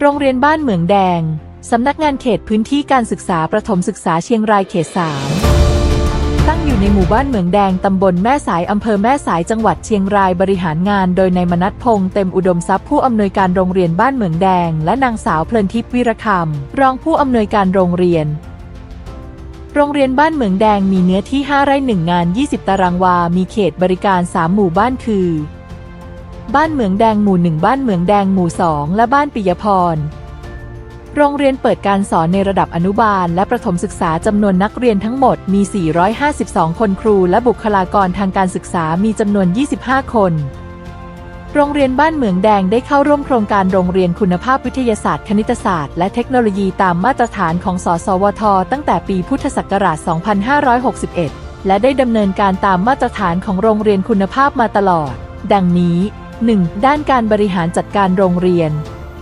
โรงเรียนบ้านเหมืองแดง สำนักงานเขตพื้นที่การศึกษาประถมศึกษาเชียงรายเขต 3 ตั้งอยู่ในหมู่บ้านเหมืองแดง ตำบลแม่สาย อำเภอแม่สายจังหวัดเชียงรายบริหารงาน โดยนายมนัทพงษ์เต็มอุดมทรัพย์ผู้อำนวยการโรงเรียนบ้านเหมืองแดง และนางสาวเพลินทิพย์วิรคำรองผู้อำนวยการโรงเรียนโรงเรียนบ้านเหมืองแดงมีเนื้อที่ 5 ไร่ 1 งาน 20 ตารางวา มีเขตบริการ 3 หมู่บ้านคือ บ้านเหมืองแดงหมู่1บ้านเหมืองแดงหมู่2และบ้านปิยพร โรงเรียนเปิดการสอนในระดับอนุบาล และประถมศึกษาจำนวนนักเรียนทั้งหมดมี 452 คนครูและบุคลากรทางการศึกษามีจำนวน 25 คน โรงเรียนบ้านเหมืองแดงได้เข้าร่วมโครงการโรงเรียนคุณภาพวิทยาศาสตร์คณิตศาสตร์ และเทคโนโลยีตามมาตรฐานของสสวท ตั้งแต่ปีพุทธศักราช 2561 และได้ดำเนินการตามมาตรฐานของโรงเรียนคุณภาพมาตลอด ดังนี้ 1. ด้านการบริหารจัดการโรงเรียน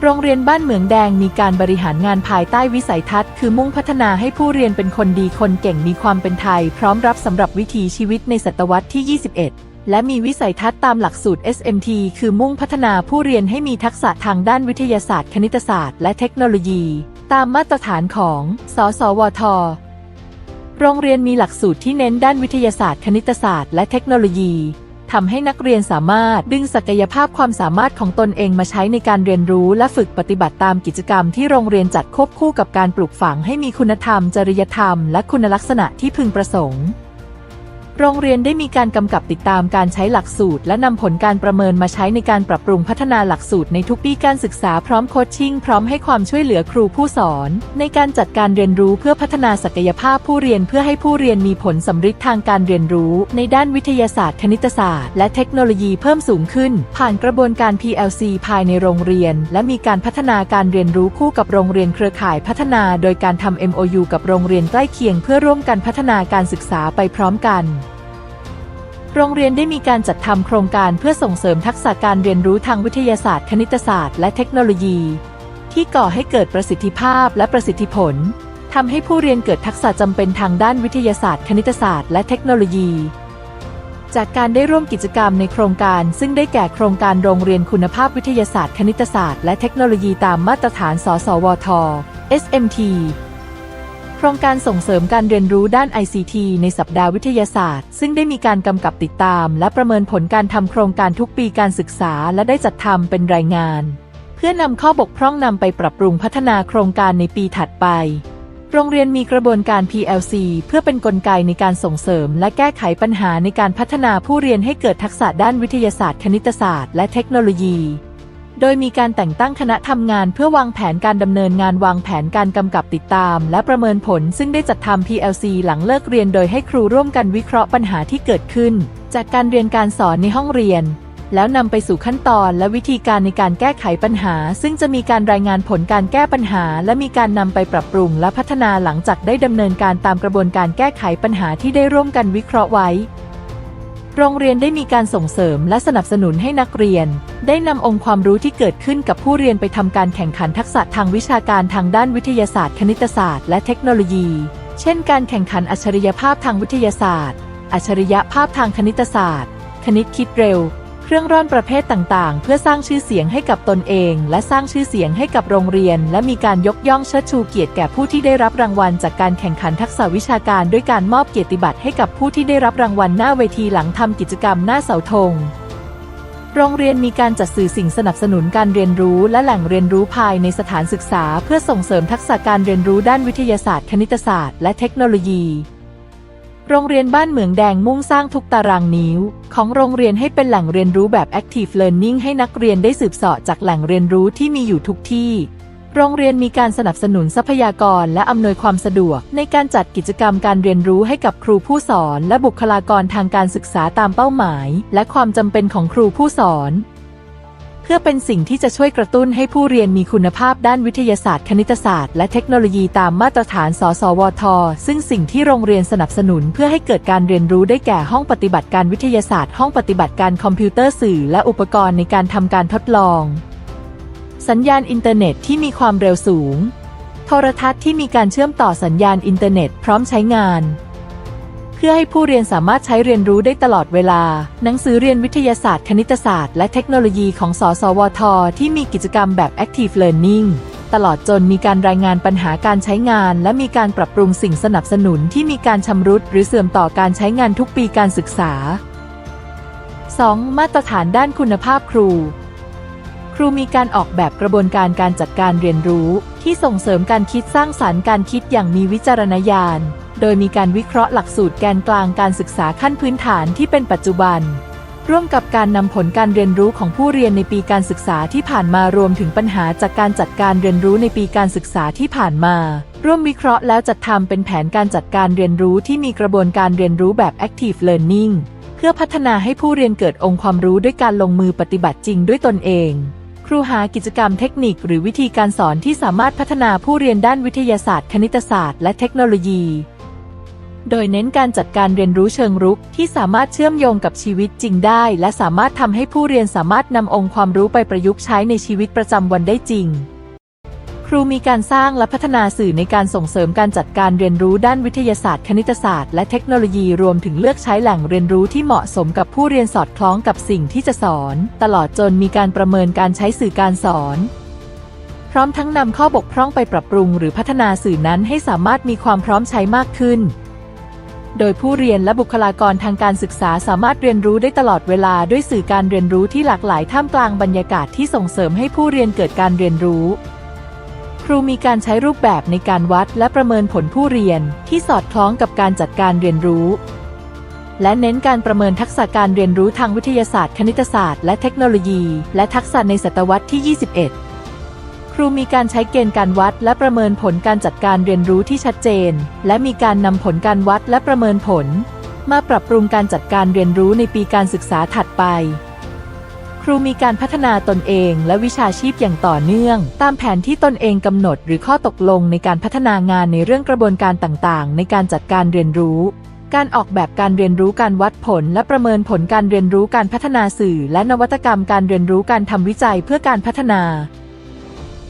โรงเรียนบ้านเหมืองแดงมีการบริหารงานภายใต้วิสัยทัศน์ คือมุ่งพัฒนาให้ผู้เรียนเป็นคนดีคนเก่งมีความเป็นไทย พร้อมรับสำหรับวิถีชีวิตในศตวรรษที่ 21และมีวิสัยทัศน์ตามหลักสูตร SMT คือมุ่งพัฒนาผู้เรียนให้มีทักษะทางด้านวิทยาศาสตร์ คณิตศาสตร์ และเทคโนโลยี ตามมาตรฐานของ สสวท โรงเรียนมีหลักสูตรที่เน้นด้านวิทยาศาสตร์ คณิตศาสตร์ และเทคโนโลยี ทำให้นักเรียนสามารถดึงศักยภาพความสามารถของตนเองมาใช้ในการเรียนรู้และฝึกปฏิบัติตามกิจกรรมที่โรงเรียนจัดควบคู่กับการปลูกฝังให้มีคุณธรรม จริยธรรม และคุณลักษณะที่พึงประสงค์ โรงเรียนได้มีการกำกับติดตามการใช้หลักสูตร และนำผลการประเมินมาใช้ในการปรับปรุงพัฒนาหลักสูตรในทุกปีการศึกษาพร้อมโคชชิ่งพร้อมให้ความช่วยเหลือครูผู้สอน ในการจัดการเรียนรู้เพื่อพัฒนาศักยภาพผู้เรียนเพื่อให้ผู้เรียนมีผลสำฤทธิ์ทางการเรียนรู้ ในด้านวิทยาศาสตร์ คณิตศาสตร์ และเทคโนโลยีเพิ่มสูงขึ้น ผ่านกระบวนการ PLC ภายในโรงเรียน และมีการพัฒนาการเรียนรู้คู่กับโรงเรียนเครือข่ายพัฒนา โดยการทำ MOU กับโรงเรียนใกล้เคียง เพื่อร่วมกันพัฒนาการศึกษาไปพร้อมกัน โรงเรียนได้มีการจัดทำโครงการเพื่อส่งเสริมทักษะการเรียนรู้ทางวิทยาศาสตร์ คณิตศาสตร์ และเทคโนโลยี ที่ก่อให้เกิดประสิทธิภาพและประสิทธิผลทำให้ผู้เรียนเกิดทักษะจำเป็นทางด้านวิทยาศาสตร์ คณิตศาสตร์ และเทคโนโลยี จากการได้ร่วมกิจกรรมในโครงการ ซึ่งได้แก่โครงการโรงเรียนคุณภาพวิทยาศาสตร์ คณิตศาสตร์ และเทคโนโลยีตามมาตรฐาน สสวท SMT ครงการส่งเสริมการเรียนรู้ด้าน ICT ในสัปดาห์วิทยาศาสตร์ ซึ่งได้มีการกำกับติดตาม และประเมินผลการทำโครงการทุกปีการศึกษา และได้จัดทำเป็นรายงาน เพื่อนำข้อบกพร่องนำไปปรับปรุงพัฒนาโครงการในปีถัดไป โรงเรียนมีกระบวนการ PLC เพื่อเป็นนกลไกในการส่งเสริม และแก้ไขปัญหาในการพัฒนาผู้เรียนให้เกิดทักษะด้านวิทยาศาสตร์ คณิตศาสตร์ และเทคโนโลยี โดยมีการแต่งตั้งคณะทำงานเพื่อวางแผนการดำเนินงานวางแผนการกำกับติดตาม และประเมินผลซึ่งได้จัดทำ PLC หลังเลิกเรียนโดยให้ครูร่วมกันวิเคราะห์ปัญหาที่เกิดขึ้น จากการเรียนการสอนในห้องเรียน แล้วนำไปสู่ขั้นตอนและวิธีการในการแก้ไขปัญหา ซึ่งจะมีการรายงานผลการแก้ปัญหา และมีการนำไปปรับปรุงและพัฒนาหลังจากได้ดำเนินการตามกระบวนการแก้ไขปัญหาที่ได้ร่วมกันวิเคราะห์ไว้ โรงเรียนได้มีการส่งเสริมและสนับสนุนให้นักเรียน ได้นำองค์ความรู้ที่เกิดขึ้นกับผู้เรียนไปทำการแข่งขันทักษะทางวิชาการทางด้านวิทยาศาสตร์ คณิตศาสตร์ และเทคโนโลยี เช่น การแข่งขันอัจฉริยภาพทางวิทยาศาสตร์ อัจฉริยภาพทางคณิตศาสตร์ คณิตคิดเร็ว รื่องร่อนประเภทต่างๆ เพื่อสร้างชื่อเสียงให้กับตนเอง และสร้างชื่อเสียงให้กับโรงเรียน และมีการยกย่องเชิดชูเกียรติแก่ผู้ที่ได้รับรางวัล จากการแข่งขันทักษะวิชาการด้วยการมอบเกียรติบัตรให้กับผู้ที่ได้รับรางวัลหน้าเวทีหลังทำกิจกรรมหน้าเสาธงโรงเรียนมีการจัดสื่อสิ่งสนับสนุนการเรียนรู้และแหล่งเรียนรู้ภายในสถานศึกษา เพื่อส่งเสริมทักษะการเรียนรู้ด้านวิทยาศาสตร์ คณิตศาสตร์ และเทคโนโลยี โรงเรียนบ้านเหมืองแดงมุ่งสร้างทุกตารางนิ้ว ของโรงเรียนให้เป็นแหล่งเรียนรู้แบบ Active Learning ให้นักเรียนได้สืบเสาะจากแหล่งเรียนรู้ที่มีอยู่ทุกที่ โรงเรียนมีการสนับสนุนทรัพยากรและอำนวยความสะดวก ในการจัดกิจกรรมการเรียนรู้ให้กับครูผู้สอน และบุคลากรทางการศึกษาตามเป้าหมาย และความจำเป็นของครูผู้สอน เพื่อเป็นสิ่งที่จะช่วยกระตุ้นให้ผู้เรียนมีคุณภาพด้านวิทยาศาสตร์ คณิตศาสตร์ และเทคโนโลยีตามมาตรฐาน สสวท ซึ่งสิ่งที่โรงเรียนสนับสนุนเพื่อให้เกิดการเรียนรู้ได้แก่ห้องปฏิบัติการวิทยาศาสตร์ ห้องปฏิบัติการคอมพิวเตอร์สื่อ และอุปกรณ์ในการทำการทดลอง สัญญาณอินเทอร์เน็ตที่มีความเร็วสูง โทรทัศน์ที่มีการเชื่อมต่อสัญญาณอินเทอร์เน็ต พร้อมใช้งาน พื่อให้ผู้เรียนสามารถใช้เรียนรู้ได้ตลอดเวลา หนังสือเรียนวิทยาศาสตร์ คณิตศาสตร์ และเทคโนโลยีของสสวท ที่มีกิจกรรมแบบ Active Learning ตลอดจนมีการรายงานปัญหาการใช้งาน และมีการปรับปรุงสิ่งสนับสนุนที่มีการชำรุด หรือเสื่อมต่อการใช้งานทุกปีการศึกษา 2. มาตรฐานด้านคุณภาพครู ครูมีการออกแบบกระบวนการการจัดการเรียนรู้ ที่ส่งเสริมการคิดสร้างสารรค์การคิดอย่างมีวิจารณญาณ โดยมีการวิเคราะห์หลักสูตรแกนกลางการศึกษาขั้นพื้นฐานที่เป็นปัจจุบัน ร่วมกับการนำผลการเรียนรู้ของผู้เรียนในปีการศึกษาที่ผ่านมารวมถึงปัญหาจากการจัดการเรียนรู้ในปีการศึกษาที่ผ่านมา ร่วมวิเคราะห์แล้วจัดทำเป็นแผนการจัดการเรียนรู้ที่มีกระบวนการเรียนรู้แบบ Active Learning เพื่อพัฒนาให้ผู้เรียนเกิดองค์ความรู้ด้วยการลงมือปฏิบัติจริงด้วยตนเองครูหากิจกรรมเทคนิคหรือวิธีการสอนที่สามารถพัฒนาผู้เรียนด้านวิทยาศาสตร์ คณิตศาสตร์ และเทคโนโลยี โดยเน้นการจัดการเรียนรู้เชิงรุกที่สามารถเชื่อมโยงกับชีวิตจริงได้ และสามารถทำให้ผู้เรียนสามารถนำองค์ความรู้ไปประยุกต์ใช้ในชีวิตประจำวันได้จริง ครูมีการสร้างและพัฒนาสื่อในการส่งเสริมการจัดการเรียนรู้ด้านวิทยาศาสตร์ คณิตศาสตร์ และเทคโนโลยีรวมถึงเลือกใช้แหล่งเรียนรู้ที่เหมาะสมกับผู้เรียนสอดคล้องกับสิ่งที่จะสอน ตลอดจนมีการประเมินการใช้สื่อการสอนพร้อมทั้งนำข้อบกพร่องไปปรับปรุงหรือพัฒนาสื่อนั้นให้สามารถมีความพร้อมใช้มากขึ้น โดยผู้เรียนและบุคลากรทางการศึกษาสามารถเรียนรู้ได้ตลอดเวลาด้วยสื่อการเรียนรู้ที่หลากหลายท่ามกลางบรรยากาศที่ส่งเสริมให้ผู้เรียนเกิดการเรียนรู้ ครูมีการใช้รูปแบบในการวัดและประเมินผลผู้เรียนที่สอดคล้องกับการจัดการเรียนรู้ และเน้นการประเมินทักษะการเรียนรู้ทางวิทยาศาสตร์ คณิตศาสตร์ และเทคโนโลยี และทักษะในศตวรรษที่ 21 ครูมีการใช้เกณฑ์การวัดและประเมินผลการจัดการเรียนรู้ที่ชัดเจน และมีการนำผลการวัดและประเมินผล มาปรับปรุงการจัดการเรียนรู้ในปีการศึกษาถัดไป ครูมีการพัฒนาตนเองและวิชาชีพอย่างต่อเนื่อง ตามแผนที่ตนเองกำหนดหรือข้อตกลงในการพัฒนางานในเรื่องกระบวนการต่างๆ ในการจัดการเรียนรู้ การออกแบบการเรียนรู้การวัดผล และประเมินผลการเรียนรู้การพัฒนาสื่อ และนวัตกรรมการเรียนรู้การทำวิจัยเพื่อการพัฒนา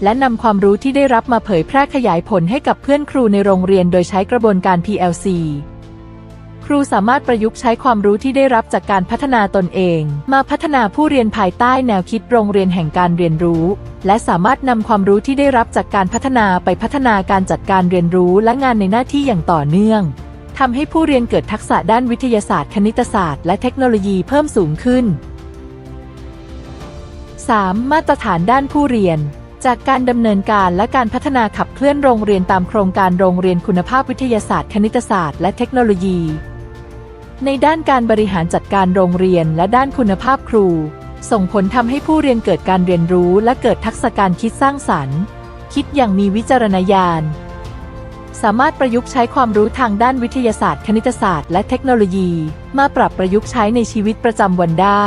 และนำความรู้ที่ได้รับมาเผยแพร่ขยายผลให้กับเพื่อนครูในโรงเรียนโดยใช้กระบวนการ PLC ครูสามารถประยุกต์ใช้ความรู้ที่ได้รับจากการพัฒนาตนเอง มาพัฒนาผู้เรียนภายใต้แนวคิดโรงเรียนแห่งการเรียนรู้ และสามารถนำความรู้ที่ได้รับจากการพัฒนาไปพัฒนาการจัดการเรียนรู้และงานในหน้าที่อย่างต่อเนื่องทำให้ผู้เรียนเกิดทักษะด้านวิทยาศาสตร์ คณิตศาสตร์ และเทคโนโลยีเพิ่มสูงขึ้น 3. มาตรฐานด้านผู้เรียน จากการดำเนินการและการพัฒนาขับเคลื่อนโรงเรียนตามโครงการโรงเรียนคุณภาพวิทยาศาสตร์ คณิตศาสตร์และเทคโนโลยี ในด้านการบริหารจัดการโรงเรียนและด้านคุณภาพครู ส่งผลทำให้ผู้เรียนเกิดการเรียนรู้และเกิดทักษะการคิดสร้างสรรค์ คิดอย่างมีวิจารณญาณ สามารถประยุกต์ใช้ความรู้ทางด้านวิทยาศาสตร์ คณิตศาสตร์ และเทคโนโลยี มาปรับประยุกต์ใช้ในชีวิตประจำวันได้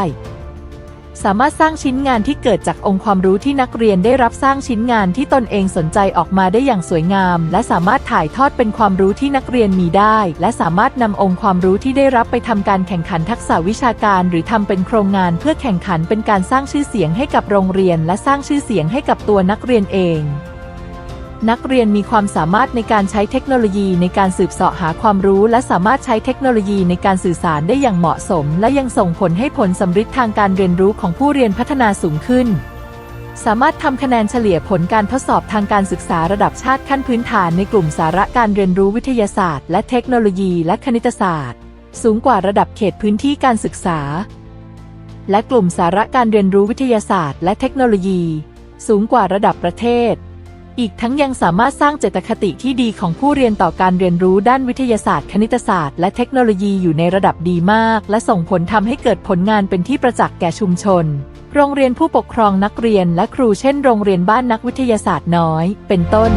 สามารถสร้างชิ้นงานที่เกิดจากองค์ความรู้ที่นักเรียนได้รับสร้างชิ้นงานที่ตนเองสนใจออกมาได้อย่างสวยงาม และสามารถถ่ายทอดเป็นความรู้ที่นักเรียนมีได้ และสามารถนำองค์ความรู้ที่ได้รับไปทำการแข่งขันทักษะวิชาการ หรือทำเป็นโครงงานเพื่อแข่งขันเป็นการสร้างชื่อเสียงให้กับโรงเรียน และสร้างชื่อเสียงให้กับตัวนักเรียนเอง นักเรียนมีความสามารถในการใช้เทคโนโลยีในการสืบเสาะหาความรู้ และสามารถใช้เทคโนโลยีในการสื่อสารได้อย่างเหมาะสม และยังส่งผลให้ผลสำฤทธิ์ทางการเรียนรู้ของผู้เรียนพัฒนาสูงขึ้น สามารถทำคะแนนเฉลี่ยผลการทดสอบทางการศึกษาระดับชาติขั้นพื้นฐานในกลุ่มสาระการเรียนรู้วิทยาศาสตร์ และเทคโนโลยี และคณิตศาสตร์ สูงกว่าระดับเขตพื้นที่การศึกษา และกลุ่มสาระการเรียนรู้วิทยาศาสตร์ และเทคโนโลยี สูงกว่าระดับประเทศ อีกทั้งยังสามารถสร้างเจตคติที่ดีของผู้เรียนต่อการเรียนรู้ด้านวิทยาศาสตร์ คณิตศาสตร์ และเทคโนโลยีอยู่ในระดับดีมาก และส่งผลทำให้เกิดผลงานเป็นที่ประจักษ์แก่ชุมชน โรงเรียนผู้ปกครองนักเรียนและครูเช่นโรงเรียนบ้านนักวิทยาศาสตร์น้อย เป็นต้น